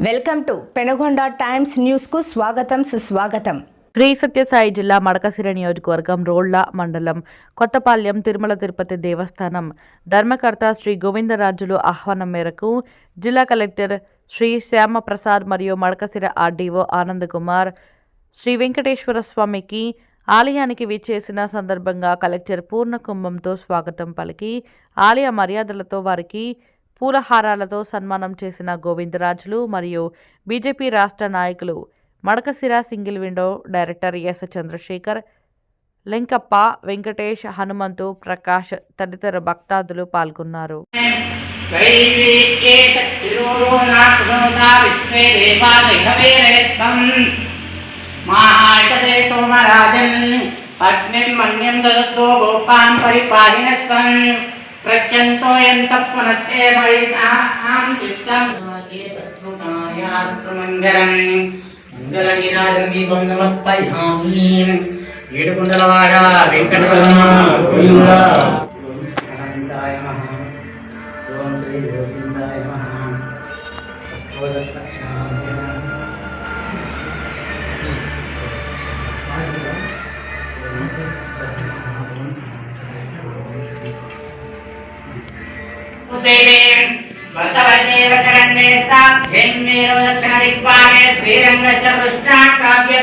Welcome to Penagonda times న్యూస్కు స్వాగతం సుస్వాగతం. శ్రీ సత్యసాయి జిల్లా మడకసిర నియోజకవర్గం రోళ్ళ మండలం కొత్తపాల్యం తిరుమల తిరుపతి దేవస్థానం ధర్మకర్త శ్రీ గోవిందరాజులు ఆహ్వానం మేరకు జిల్లా కలెక్టర్ శ్రీ శ్యామప్రసాద్ మరియు మడకసిర ఆర్డీఓ ఆనంద్ కుమార్ శ్రీ వెంకటేశ్వర స్వామికి ఆలయానికి విచ్చేసిన సందర్భంగా కలెక్టర్ పూర్ణ కుంభంతో స్వాగతం పలికి ఆలయ మర్యాదలతో వారికి పూలహారాలతో సన్మానం చేసిన గోవిందరాజులు మరియు బీజేపీ రాష్ట్ర నాయకులు Madakasira single window director S Chandrasekhar Linkappa Venkatesh Hanumanthu Prakash తదితర భక్తాదులు పాల్గొన్నారు. సోమరాజన్ మన్యం గోపాం ప్రత్యంతోయంత పునస్సేవైసాం చిత్తం మందిరం మంగళగిరాజం దీపం సమర్పయామి ఏడుకుండలవాడ వెంకటరమణాయ నమః। ఓం శ్రీ గోవిందాయ అష్టోదక్షాయ భర్తవర్షేవ చరణే స్థాభ్యం మేరో దక్షిణ దిగ్వారే శ్రీరంగస్య కృష్ణాకావ్య